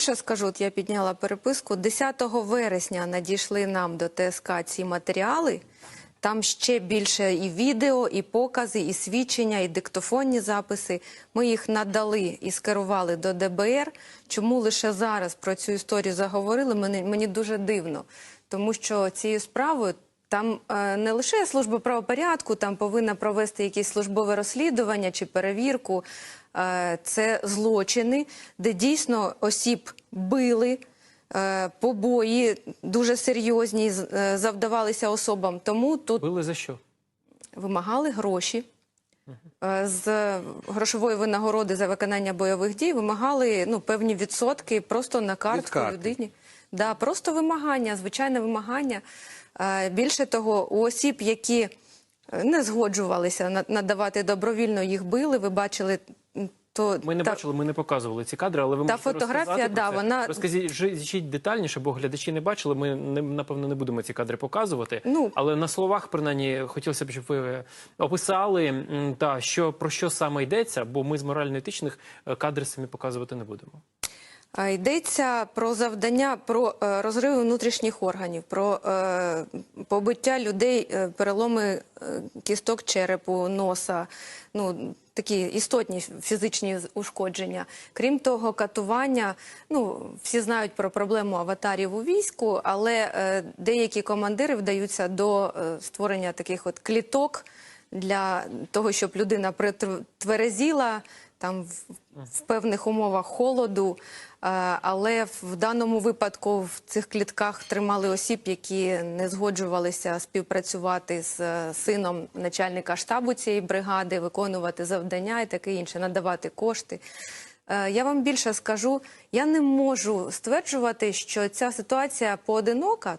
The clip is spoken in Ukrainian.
Ще скажу, я підняла переписку. 10 вересня надійшли нам до ТСК ці матеріали. Там ще більше і відео, і покази, і свідчення, і диктофонні записи. Ми їх надали і скерували до ДБР. Чому лише зараз про цю історію заговорили? Мені, мені дуже дивно, тому що цією справою там е, не лише служба правопорядку, там повинна провести якісь службове розслідування чи перевірку. Е, це злочини, де дійсно осіб били. е, Побої дуже серйозні завдавалися особам. Тому тут Били за що? вимагали гроші з грошової винагороди за виконання бойових дій. Вимагали ну певні відсотки просто на картку людині. Да, просто вимагання, звичайне вимагання. Е, Більше того, у осіб, які е, не згоджувалися на- надавати добровільно, їх били. Ви бачили. То Ми не та- бачили, ми не показували ці кадри, але ви Та можете фотографія, да, про це. вона- Розкажіть жіть детальніше, бо глядачі не бачили. Ми не напевно не будемо ці кадри показувати. Ну. але на словах, принаймні, хотілося б, щоб ви описали та що про що саме йдеться, бо ми з морально-етичних е, кадри самі показувати не будемо. Йдеться про завдання про е, розриви внутрішніх органів, про е, побиття людей, е, переломи кісток черепу, носа, ну такі істотні фізичні ушкодження. Крім того, катування. Ну всі знають про проблему аватарів у війську, але деякі командири вдаються до створення таких от кліток для того, щоб людина притверезіла там в, в певних умовах холоду. Е, Але в даному випадку в цих клітках тримали осіб, які не згоджувалися співпрацювати з е, сином начальника штабу цієї бригади, виконувати завдання і таке інше, надавати кошти. Е, Я вам більше скажу, я не можу стверджувати, що ця ситуація поодинока.